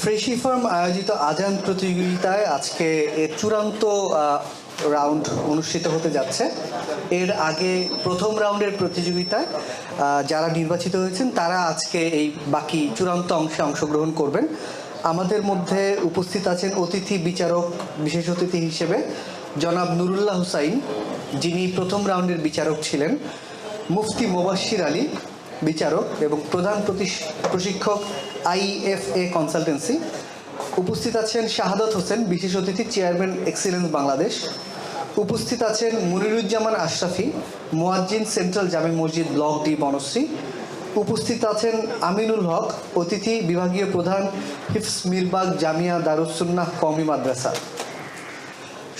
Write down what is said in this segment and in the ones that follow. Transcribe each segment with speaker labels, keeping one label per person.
Speaker 1: ফ্রেশি farm আয়োজিত আজান প্রতিযোগিতায় আজকে এর চূড়ান্ত রাউন্ড অনুষ্ঠিত হতে যাচ্ছে। এর আগে প্রথম রাউন্ডের প্রতিযোগিতায় যারা নির্বাচিত হয়েছেন, তারা আজকে এই বাকি চূড়ান্ত অংশে অংশগ্রহণ করবেন। আমাদের মধ্যে উপস্থিত আছেন অতিথি বিচারক বিশেষ অতিথি হিসেবে জনাব নুরুল্লাহ হুসাইন, যিনি প্রথম রাউন্ডের বিচারক ছিলেন, মুফতি মোবাশ্বির আলী বিচারক এবং প্রধান প্রশিক্ষক আইএফএ কনসালটেন্সি। উপস্থিত আছেন শাহাদত হোসেন, বিশেষ অতিথি, চেয়ারম্যান এক্সিলেন্স বাংলাদেশ। উপস্থিত আছেন মনিরুজ্জামান আশরাফি, মোয়াজ্জিন সেন্ট্রাল জামে মসজিদ ব্লক ডি বনশ্রী। উপস্থিত আছেন আমিনুল হক, অতিথি, বিভাগীয় প্রধান হিফস মিরবাগ জামিয়া দারুসুন্নাহ কমি মাদ্রাসা।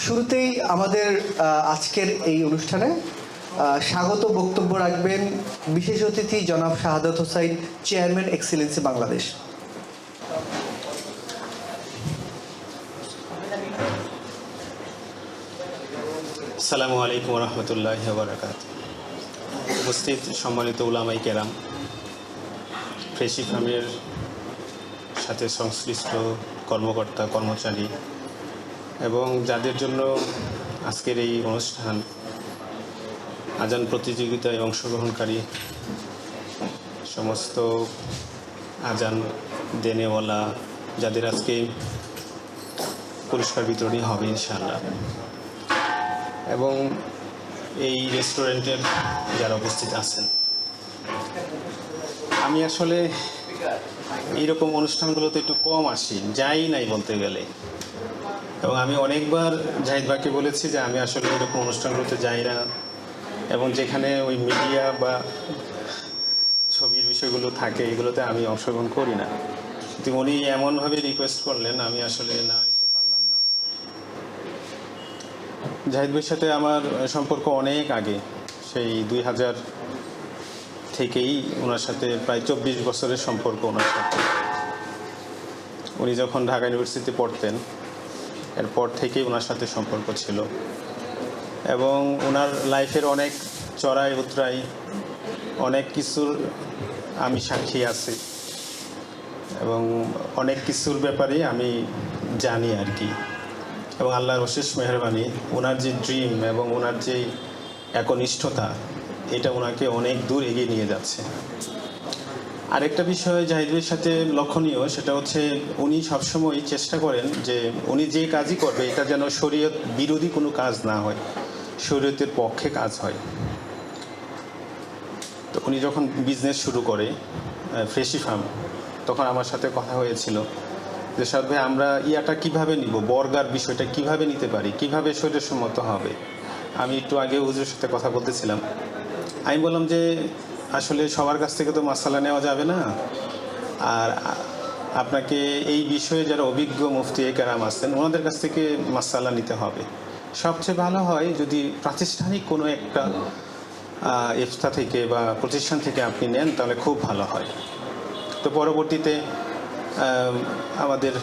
Speaker 1: শুরুতেই আমাদের আজকের এই অনুষ্ঠানে স্বাগত বক্তব্য রাখবেন বিশেষ অতিথি জনাব শাহাদত হোসাইন চেয়ারম্যান এক্সিলেন্সি বাংলাদেশ
Speaker 2: আসসালামু আলাইকুম রহমতুল্লাহ বরাকাত উপস্থিত সম্মানিত উলামাই কেরাম ফ্রেশি সাথে সংশ্লিষ্ট কর্মকর্তা, কর্মচারী, এবং যাদের জন্য আজকের এই অনুষ্ঠান আজান প্রতিযোগিতায় অংশগ্রহণকারী সমস্ত আজান দেনেওয়ালা, যাদের আজকে পুরস্কার বিতরণী হবে ইনশাআল্লাহ। এবং এই রেস্টুরেন্টের যারা উপস্থিত আছেন, আমি আসলে এইরকম অনুষ্ঠানগুলোতে একটু কম আসি, যাই নাই বলতে গেলে। এবং আমি অনেকবার জাহিদ ভাইকে বলেছি যে আমি আসলে এরকম অনুষ্ঠানগুলোতে যাই না। এবং যেখানে ওই মিডিয়া বা ছবির বিষয়গুলো থাকে, এগুলোতে আমি অংশগ্রহণ করি না। কিন্তু উনি এমনভাবে রিকোয়েস্ট করলেন, আমি আসলে না এসে পারলাম না। জাহিদ ভাইয়ের সাথে আমার সম্পর্ক অনেক আগে, সেই দুই হাজার থেকেই ওনার সাথে প্রায় চব্বিশ বছরের সম্পর্ক ওনার সাথে। উনি যখন ঢাকা ইউনিভার্সিটিতে পড়তেন, এরপর থেকেই ওনার সাথে সম্পর্ক ছিল। এবং ওনার লাইফের অনেক চড়াই উতরাই, অনেক কিছুর আমি সাক্ষী আছি। এবং অনেক কিছুর ব্যাপারে আমি জানি আর কি। এবং আল্লাহর অশেষ মেহরবানি ওনার যে ড্রিম এবং ওনার যে একনিষ্ঠতা, এটা ওনাকে অনেক দূর এগিয়ে নিয়ে যাচ্ছে। আরেকটা বিষয় জাহিদের সাথে লক্ষণীয়, সেটা হচ্ছে উনি সবসময় চেষ্টা করেন যে উনি যে কাজই করবে, এটা যেন শরীয়ত বিরোধী কোনো কাজ না হয়। শরীয়তের পক্ষে কাজ হয়। তো উনি যখন বিজনেস শুরু করে ফ্রেশি ফার্ম তখন আমার সাথে কথা হয়েছিল যে, সাদ ভাই, আমরা ইয়াটা কীভাবে নিব? বর্গার বিষয়টা কীভাবে নিতে পারি? কীভাবে শরীরসম্মত হবে? আমি একটু আগে হুজুরের সাথে কথা বলতেছিলাম। আমি বললাম যে, আসলে সবার কাছ থেকে তো মাসালা নেওয়া যাবে না। আর আপনাকে এই বিষয়ে যারা অভিজ্ঞ মুফতি কেরাম আছেন, ওনাদের কাছ থেকে মাসালা নিতে হবে। সবচেয়ে ভালো হয় যদি প্রাতিষ্ঠানিক কোনো একটা ইফতা থেকে বা প্রতিষ্ঠান থেকে আপনি নেন, তাহলে খুব ভালো হয়। তো পরবর্তীতে আমাদের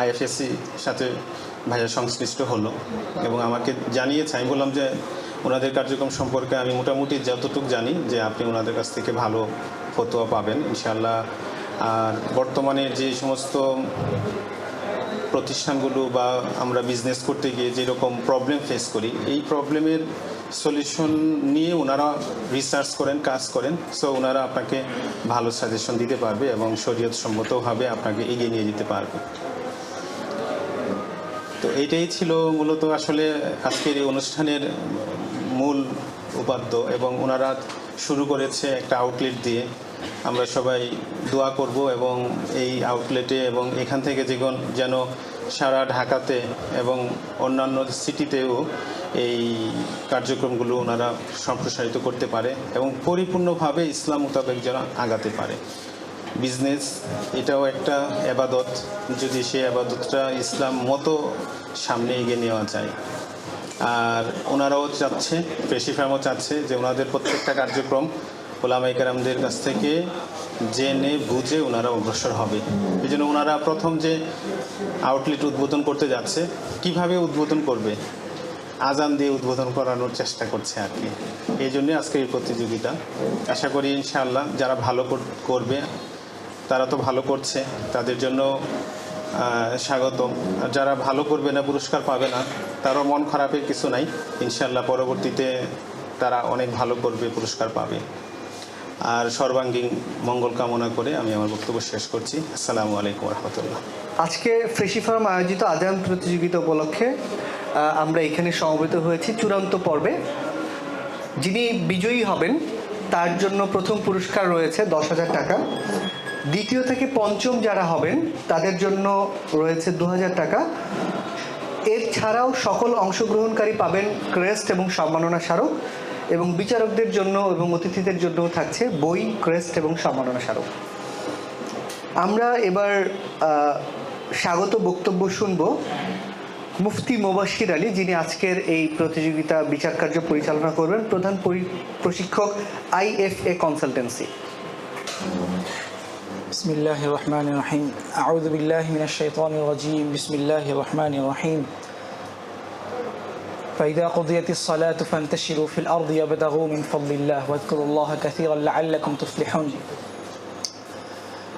Speaker 2: আইএফএসসি সাথে ভাইয়া সংশ্লিষ্ট হলো এবং আমাকে জানিয়েছে। আমি বললাম যে, ওনাদের কার্যক্রম সম্পর্কে আমি মোটামুটি যতটুকু জানি যে আপনি ওনাদের কাছ থেকে ভালো ফতোয়া পাবেন ইনশাল্লাহ আর বর্তমানে যে সমস্ত প্রতিষ্ঠানগুলো বা আমরা বিজনেস করতে গিয়ে যেরকম প্রবলেম ফেস করি, এই প্রবলেমের সলিউশন নিয়ে ওনারা রিসার্চ করেন, কাজ করেন। সো ওনারা আপনাকে ভালো সাজেশন দিতে পারবে এবং শরীয়ত সম্মতভাবে আপনাকে এগিয়ে নিয়ে যেতে পারবে। তো এইটাই ছিল মূলত আসলে আজকের এই অনুষ্ঠানের মূল উপাদ্য এবং ওনারা শুরু করেছে একটা আউটলেট দিয়ে। আমরা সবাই দোয়া করব এবং এই আউটলেটে এবং এখান থেকে যেন সারা ঢাকাতে এবং অন্যান্য সিটিতেও এই কার্যক্রমগুলো ওনারা সম্প্রসারিত করতে পারে এবং পরিপূর্ণভাবে ইসলাম মোতাবেক যেন আগাতে পারে। বিজনেস এটাও একটা আবাদত। যদি সেই আবাদতটা ইসলাম মতো সামনে এগিয়ে নেওয়া যায়। আর ওনারাও চাচ্ছে পেশি ফার্মও চাচ্ছে যে ওনাদের প্রত্যেকটা কার্যক্রম ওলামাই কারামদের কাছ থেকে জেনে বুঝে ওনারা অগ্রসর হবে। এই জন্য ওনারা প্রথম যে আউটলেট উদ্বোধন করতে যাচ্ছে, কীভাবে উদ্বোধন করবে? আজান দিয়ে উদ্বোধন করানোর চেষ্টা করছে আর কি। এই জন্যে আজকের এই প্রতিযোগিতা। আশা করি ইনশাআল্লাহ যারা ভালো করবে, তারা তো ভালো করছে, তাদের জন্য স্বাগতম। আর যারা ভালো করবে না, পুরস্কার পাবে না, তারও মন খারাপের কিছু নাই। ইনশাল্লাহ পরবর্তীতে তারা অনেক ভালো করবে, পুরস্কার পাবে। আর সর্বাঙ্গীন মঙ্গল কামনা করে আমি আমার বক্তব্য শেষ করছি। আসসালামু আলাইকুম রহমতুল্লাহ।
Speaker 1: আজকে ফ্রেশি ফার্ম আয়োজিত আজান প্রতিযোগিতা উপলক্ষে আমরা এখানে সমবেত হয়েছি চূড়ান্ত পর্বে। যিনি বিজয়ী হবেন, তার জন্য প্রথম পুরস্কার রয়েছে দশ হাজার টাকা। দ্বিতীয় থেকে পঞ্চম যারা হবেন, তাদের জন্য রয়েছে দু হাজার টাকা। এর ছাড়াও সকল অংশগ্রহণকারী পাবেন ক্রেস্ট এবং সম্মাননা স্মারক। এবং বিচারকদের জন্য এবং অতিথিদের জন্যও থাকছে বই ক্রেস্ট এবং সম্মাননা স্মারক আমরা এবার আহ, স্বাগত বক্তব্য শুনব মুফতি মোবাশির আলী যিনি আজকের এই প্রতিযোগিতা বিচার কার্য পরিচালনা করবেন প্রধান পরি- প্রশিক্ষক আইএফএ কনসালটেন্সি
Speaker 3: بسم الله الرحمن الرحيم أعوذ بالله من الشيطان الرجيم بسم الله الرحمن الرحيم فإذا قضيت الصلاة فانتشروا في الأرض وابتغوا من فضل الله واذكروا الله كثيرا لعلكم تفلحون.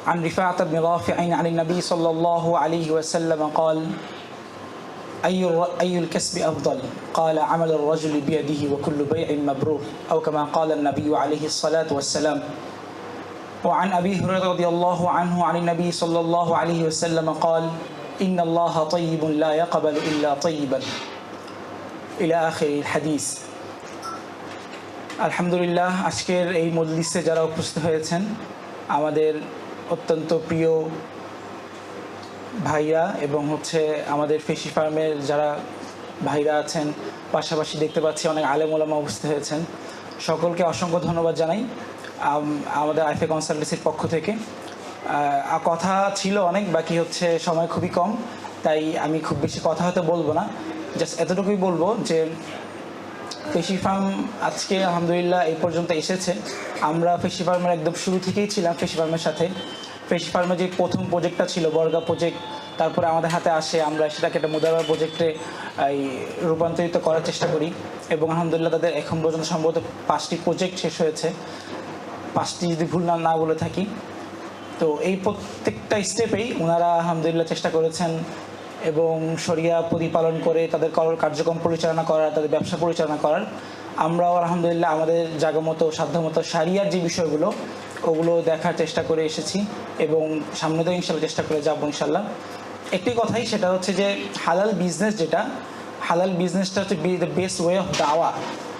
Speaker 3: عن رفاعة بن رافع عن النبي صلى الله عليه وسلم قال أي أي الكسب أفضل؟ قال عمل الرجل بيده وكل بيع مبرور أو كما قال النبي عليه الصلاة والسلام. وعن أبي هريرة رضي الله عنه عن النبي صلى الله عليه وسلم قال إن الله طيب لا يقبل إلا طيبا. ইলে আখের হাদিস। আলহামদুলিল্লাহ, আজকের এই মজলিসে যারা উপস্থিত হয়েছেন, আমাদের অত্যন্ত প্রিয় ভাইরা এবং হচ্ছে আমাদের ফেসি ফার্মের যারা ভাইরা আছেন, পাশাপাশি দেখতে পাচ্ছি অনেক আলেম ওলামা উপস্থিত হয়েছেন। সকলকে অসংখ্য ধন্যবাদ জানাই আমাদের আইফে কনসালটেন্সির পক্ষ থেকে। কথা ছিল অনেক, বাকি হচ্ছে সময় খুবই কম, তাই আমি খুব বেশি কথা হয়তো বলব না। জাস্ট এতটুকুই বলব যে ফেসি ফার্ম আজকে আলহামদুলিল্লাহ এই পর্যন্ত এসেছে। আমরা ফেসি ফার্মের একদম শুরু থেকেই ছিলাম ফেসি ফার্মের সাথে। ফেসি ফার্মের যে প্রথম প্রজেক্টটা ছিল, বর্গা প্রজেক্ট তারপরে আমাদের হাতে আসে, আমরা সেটাকে একটা মুদারবার প্রজেক্টে এই রূপান্তরিত করার চেষ্টা করি এবং আলহামদুলিল্লাহ তাদের এখন পর্যন্ত সম্ভবত পাঁচটি প্রজেক্ট শেষ হয়েছে। পাঁচটি যদি ভুল না না বলে থাকি। তো এই প্রত্যেকটা স্টেপেই ওনারা আলহামদুলিল্লাহ চেষ্টা করেছেন এবং শরিয়া প্রতিপালন করে তাদের কর- কার্যক্রম পরিচালনা করার, তাদের ব্যবসা পরিচালনা করার। আমরাও আলহামদুলিল্লাহ আমাদের জায়গামতো, সাধ্যমতো সারিয়ার যে বিষয়গুলো, ওগুলো দেখার চেষ্টা করে এসেছি এবং সামনে তো ইনশাল্লাহ চেষ্টা করে যাব ইনশাল্লাহ। একটি কথাই সেটা হচ্ছে যে, হালাল বিজনেস যেটা, হালাল বিজনেসটা হচ্ছে দ্য বেস্ট ওয়ে অফ দাওয়া।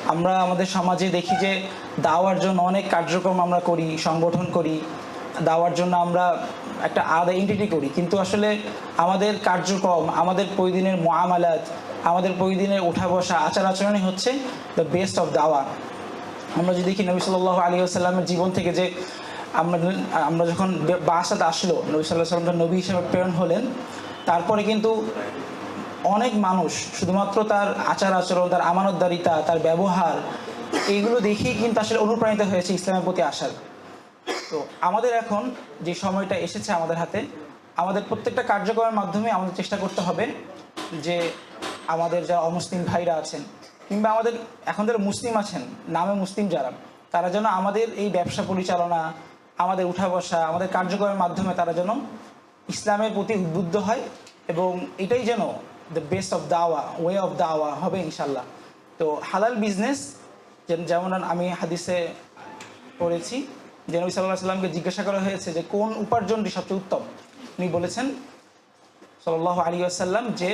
Speaker 3: আমরা আমাদের সমাজে দেখি যে, দাওয়ার জন্য অনেক কার্যক্রম আমরা করি, সংগঠন করি দাওয়ার জন্য আমরা একটা আলাদা এন্টিটি করি। কিন্তু আসলে আমাদের কার্যক্রম, আমাদের প্রতিদিনের মহামালাত আমাদের প্রতিদিনের উঠা বসা, আচার আচরণই হচ্ছে দ্য বেস্ট অফ দাওয়া আমরা যদি দেখি নবী সাল্লাহ আলী আসাল্লামের জীবন থেকে যে আমরা আমরা যখন বাসাতে আসলো, নবী সাল্লাহ সাল্লাম যখন নবী হিসেবে প্রেরণ হলেন। তারপরে কিন্তু অনেক মানুষ, শুধুমাত্র তার আচার আচরণ, তার আমানতদারিতা, তার ব্যবহার এইগুলো দেখেই কিন্তু আসলে অনুপ্রাণিত হয়েছে ইসলামের প্রতি আসার। তো আমাদের এখন যে সময়টা এসেছে আমাদের হাতে, আমাদের প্রত্যেকটা কার্যক্রমের মাধ্যমে আমাদের চেষ্টা করতে হবে যে আমাদের যারা অমুসলিম ভাইরা আছেন কিংবা আমাদের এখন যারা মুসলিম আছেন, নামে মুসলিম যারা, তারা যেন আমাদের এই ব্যবসা পরিচালনা, আমাদের উঠা বসা, আমাদের কার্যক্রমের মাধ্যমে তারা যেন ইসলামের প্রতি উদ্বুদ্ধ হয় এবং এটাই যেন দ্য বেস্ট অফ দাওয়া ওয়ে অফ দাওয়া হবে ইনশাল্লাহ তো হালাল বিজনেস যেমন আমি হাদিসে পড়েছি যে নবী সাল্লাহ সাল্লামকে জিজ্ঞাসা করা হয়েছে যে কোন উপার্জনটি সবচেয়ে উত্তম? উনি বলেছেন সাল্লাহ আলী আসাল্লাম যে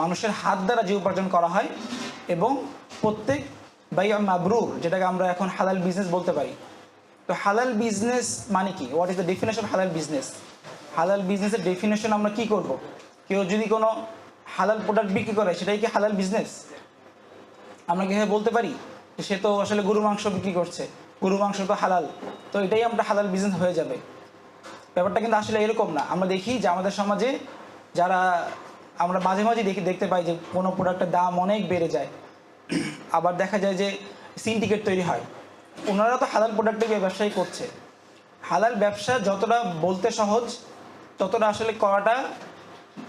Speaker 3: মানুষের হাত দ্বারা যে উপার্জন করা হয় এবং প্রত্যেক বাই মাবরুর, যেটাকে আমরা এখন হালাল বিজনেস বলতে পারি। তো হালাল বিজনেস মানে কি? হোয়াট ইজ দ্য ডেফিনেশন হালাল বিজনেস? হালাল বিজনেসের ডেফিনেশন আমরা কি করব? কেউ যদি কোনো হালাল প্রোডাক্ট বিক্রি করে, সেটাই কি হালাল বিজনেস? আমরা কি বলতে পারি সে তো আসলে গরু মাংস বিক্রি করছে? গরু মাংস তো হালাল, তো এটাই আমরা হালাল বিজনেস হয়ে যাবে। ব্যাপারটা কিন্তু আসলে এরকম না। আমরা দেখি যে আমাদের সমাজে যারা, আমরা মাঝে মাঝে দেখি, দেখতে পাই যে কোনো প্রোডাক্টের দাম অনেক বেড়ে যায়। আবার দেখা যায় যে সিন্ডিকেট তৈরি হয়। ওনারা তো হালাল প্রোডাক্টের ব্যবসাই করছে। হালাল ব্যবসা যতটা বলতে সহজ, ততটা আসলে করাটা,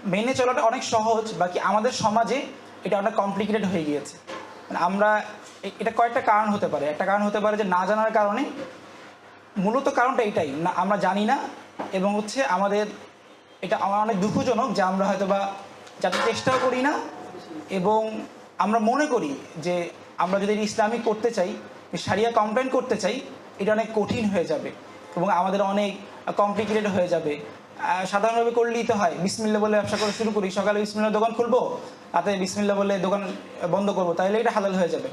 Speaker 3: মেনে চলাটা অনেক সহজ। বাকি আমাদের সমাজে এটা অনেক কমপ্লিকেটেড হয়ে গিয়েছে। মানে আমরা এটা কয়েকটা কারণ হতে পারে। একটা কারণ হতে পারে যে না জানার কারণে মূলত কারণটা এটাই। না, আমরা জানি না এবং হচ্ছে আমাদের এটা আমার অনেক দুঃখজনক যে আমরা হয়তো বা যাতে চেষ্টাও করি না এবং আমরা মনে করি যে আমরা যদি ইসলামিক করতে চাই সারিয়া কমপ্লেন করতে চাই, এটা অনেক কঠিন হয়ে যাবে এবং আমাদের অনেক কমপ্লিকেটেড হয়ে যাবে। সাধারণভাবে করলেই তো হয়। বিসমিল্লা বলে ব্যবসা করে শুরু করি। সকালে বিসমিল্লা দোকান খুলবো, রাতে বিসমিল্লা বলে দোকান বন্ধ করব তাহলে এটা হালাল হয়ে যাবে।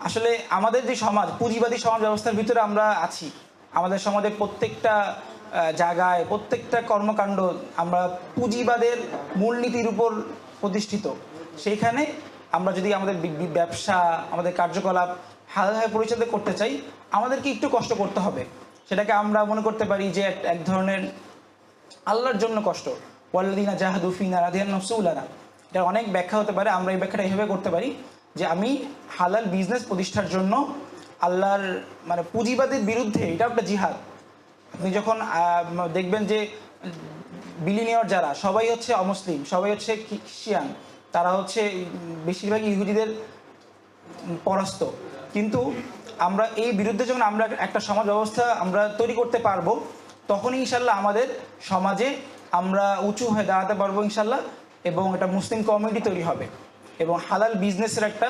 Speaker 3: আসলে আমাদের যে সমাজ, পুঁজিবাদী সমাজ ব্যবস্থার ভিতরে আমরা আছি। আমাদের সমাজের প্রত্যেকটা জায়গায়, প্রত্যেকটা কর্মকাণ্ড আমরা পুঁজিবাদের মূলনীতির উপর প্রতিষ্ঠিত। সেইখানে আমরা যদি আমাদের ব্যবসা, আমাদের কার্যকলাপ হালভাবে পরিচালিত করতে চাই, আমাদেরকে একটু কষ্ট করতে হবে। সেটাকে আমরা মনে করতে পারি যে এক- ধরনের আল্লাহর জন্য কষ্ট। ওয়াল্লাদিনা জাহাদুফিনা রাদিয়ান নফসুলানা এটা অনেক ব্যাখ্যা হতে পারে, আমরা এই ব্যাখ্যাটা এইভাবে করতে পারি। যে আমি হালাল বিজনেস প্রতিষ্ঠার জন্য আল্লাহর মানে পুঁজিবাদের বিরুদ্ধে, এটা একটা জিহাদ। আপনি যখন দেখবেন যে বিলিনিয়র যারা, সবাই হচ্ছে অমুসলিম, সবাই হচ্ছে খ্রিস্টিয়ান তারা হচ্ছে বেশিরভাগ ইহুদিদের পরাস্ত। কিন্তু আমরা এই বিরুদ্ধে যখন আমরা একটা সমাজ ব্যবস্থা আমরা তৈরি করতে পারব, তখনই ইনশাল্লাহ আমাদের সমাজে আমরা উঁচু হয়ে দাঁড়াতে পারব ইনশাল্লাহ, এবং এটা মুসলিম কমিউনিটি তৈরি হবে। এবং হালাল বিজনেসের একটা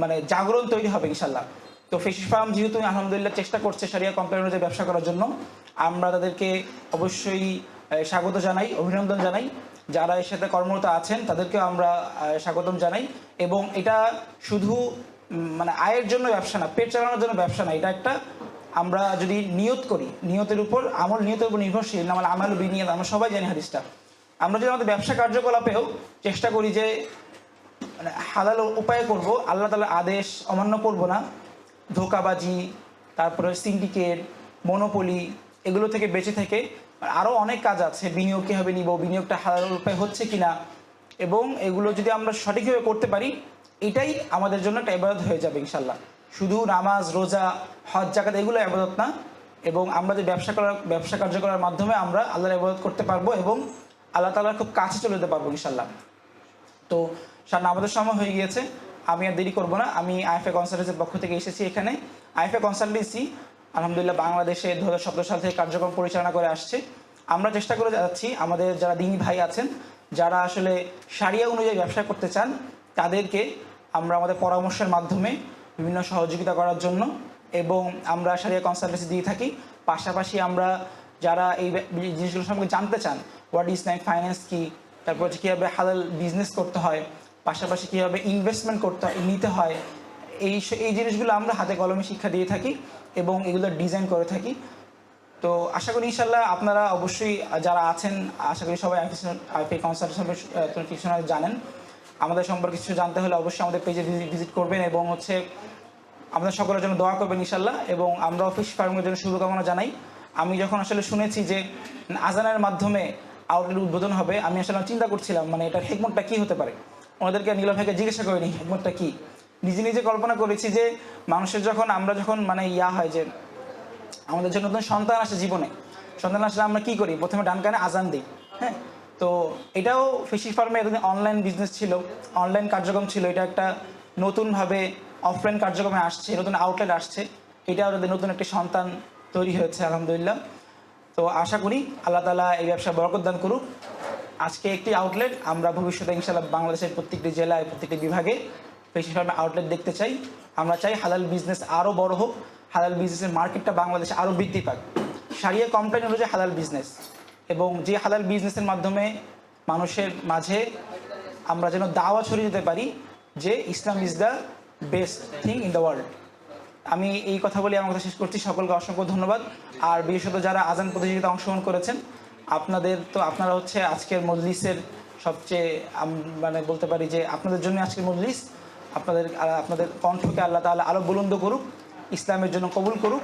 Speaker 3: মানে জাগরণ তৈরি হবে ইনশাল্লাহ তো ফিশ ফার্ম যেহেতু আলহামদুলিল্লাহ চেষ্টা করছে সারিয়া কোম্পানি অনুযায়ী ব্যবসা করার জন্য, আমরা তাদেরকে অবশ্যই স্বাগত জানাই, অভিনন্দন জানাই। যারা এর সাথে কর্মরত আছেন, তাদেরকেও আমরা স্বাগতম জানাই। এবং এটা শুধু মানে আয়ের জন্য ব্যবসা না, পেট চালানোর জন্য ব্যবসা না, এটা একটা আমরা যদি নিয়ত করি, নিয়তের উপর, আমল নিয়তের উপর নির্ভরশীল আমার আমাল বিনিয়ত, আমরা সবাই জানি হাদিসটা। আমরা যদি আমাদের ব্যবসা কার্যকলাপেও চেষ্টা করি যে মানে হালাল উপায়ে করব, আল্লাহ তালার আদেশ অমান্য করব না। ধোকাবাজি, তারপরে সিন্ডিকেট মনোপলি এগুলো থেকে বেঁচে থেকে আরও অনেক কাজ আছে, বিনিয়োগ কীভাবে নিব, বিনিয়োগটা হালাল উপায় হচ্ছে কি না এবং এগুলো যদি আমরা সঠিকভাবে করতে পারি, এটাই আমাদের জন্য একটা এবাদত হয়ে যাবে ইনশাল্লাহ শুধু নামাজ, রোজা, হজ জাকাত এগুলো আবাদত না। এবং আমরা যে ব্যবসা করার, ব্যবসা কার্য করার মাধ্যমে আমরা আল্লাহর আবাদত করতে পারব এবং আল্লাহ তালার খুব কাছে চলে যেতে পারব ইনশাল্লাহ তো সামনে আমাদের সময় হয়ে গিয়েছে। আমি আর দেরি করব না। আমি আইএফএ কনসালটেন্সির পক্ষ থেকে এসেছি এখানে। আইএফএ কনসালটেন্সি আলহামদুলিল্লাহ বাংলাদেশে দু হাজার সতেরো সাল থেকে কার্যক্রম পরিচালনা করে আসছে। আমরা চেষ্টা করে যাচ্ছি আমাদের যারা দিনী ভাই আছেন, যারা আসলে সারিয়া অনুযায়ী ব্যবসা করতে চান, তাদেরকে আমরা আমাদের পরামর্শের মাধ্যমে বিভিন্ন সহযোগিতা করার জন্য এবং আমরা সারিয়া কনসালটেন্সি দিয়ে থাকি। পাশাপাশি আমরা যারা এই জিনিসগুলো সম্পর্কে জানতে চান হোয়াট ইসলামিক ফাইন্যান্স কী, তারপর হচ্ছে কীভাবে হালাল বিজনেস করতে হয় পাশাপাশি কীভাবে ইনভেস্টমেন্ট করতে নিতে হয়, এই এই জিনিসগুলো আমরা হাতে কলমে শিক্ষা দিয়ে থাকি এবং এগুলো ডিজাইন করে থাকি। তো আশা করি ইনশাল্লাহ আপনারা অবশ্যই যারা আছেন, আশা করি সবাই আইপি কনসালটেশন জানেন। আমাদের সম্পর্কে কিছু জানতে হলে অবশ্যই আমাদের পেজে ভিজিট করবেন এবং হচ্ছে আপনার সকলের জন্য দোয়া করবেন ইনশাল্লাহ এবং আমরা অফিস ফার্মের জন্য শুভকামনা জানাই। আমি যখন আসলে শুনেছি যে আজানের মাধ্যমে আউটলেট উদ্বোধন হবে, আমি আসলে চিন্তা করছিলাম মানে এটার হেকমতটা কী হতে পারে? ওনাদেরকে নীলা ভাইকে জিজ্ঞাসা করিনি হেকমতটা কী? নিজে নিজে কল্পনা করেছি যে মানুষের যখন, আমরা যখন মানে ইয়া হয় যে আমাদের জন্য নতুন সন্তান আসে জীবনে, সন্তান আসলে আমরা কি করি? প্রথমে ডান কানে আজান দিই হ্যাঁ? তো এটাও ফিশি ফার্মে এতদিন অনলাইন বিজনেস ছিল অনলাইন কার্যক্রম ছিল, এটা একটা নতুনভাবে অফলাইন কার্যক্রমে আসছে, নতুন আউটলেট আসছে, এটা ওদের নতুন একটি সন্তান তৈরি হয়েছে, আলহামদুলিল্লাহ। তো আশা করি আল্লাহ তালা এই ব্যবসা বরকত দান করুক। আজকে একটি আউটলেট আমরা ভবিষ্যতে ইনশাল্লাহ বাংলাদেশের প্রত্যেকটি জেলায়, প্রত্যেকটি বিভাগে ফিশি ফার্মে আউটলেট দেখতে চাই। আমরা চাই হালাল বিজনেস আরও বড় হোক, হালাল বিজনেসের মার্কেটটা বাংলাদেশে আরও বৃদ্ধি পাক। সারিয়া কোম্পানি অনুযায়ী হালাল বিজনেস এবং যে হালাল বিজনেসের মাধ্যমে মানুষের মাঝে আমরা যেন দাওয়া ছড়িয়ে দিতে পারি যে Islam is the best thing in the world আমি এই কথা বলে আমার কথা শেষ করছি। সকলকে অসংখ্য ধন্যবাদ। আর বিশেষত যারা আজান প্রতিযোগিতা অংশগ্রহণ করেছেন আপনাদের তো আপনারা হচ্ছে আজকের মজলিসের সবচেয়ে মানে বলতে পারি যে আপনাদের জন্য আজকের মজলিস। আপনাদের আপনাদের কণ্ঠকে আল্লাহ তাআলা আরও বুলন্দ করুক, ইসলামের জন্য কবুল করুক।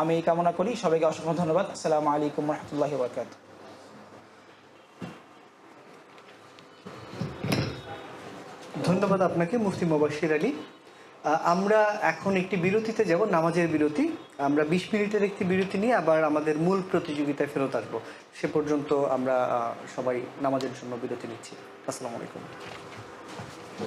Speaker 3: আমি এই কামনা করি। সবাইকে অসংখ্য ধন্যবাদ। আসসালামু আলাইকুম রহমতুল্লাহ বরকাত
Speaker 1: ধন্যবাদ আপনাকে, মুফতি মোবাশির আলী। আমরা এখন একটি বিরতিতে যাব, নামাজের বিরতি। আমরা বিশ মিনিটের একটি বিরতি নিয়ে আবার আমাদের মূল প্রতিযোগিতায় ফেরত আসব। সে পর্যন্ত আমরা সবাই নামাজের জন্য বিরতি নিচ্ছি। আসসালামু আলাইকুম।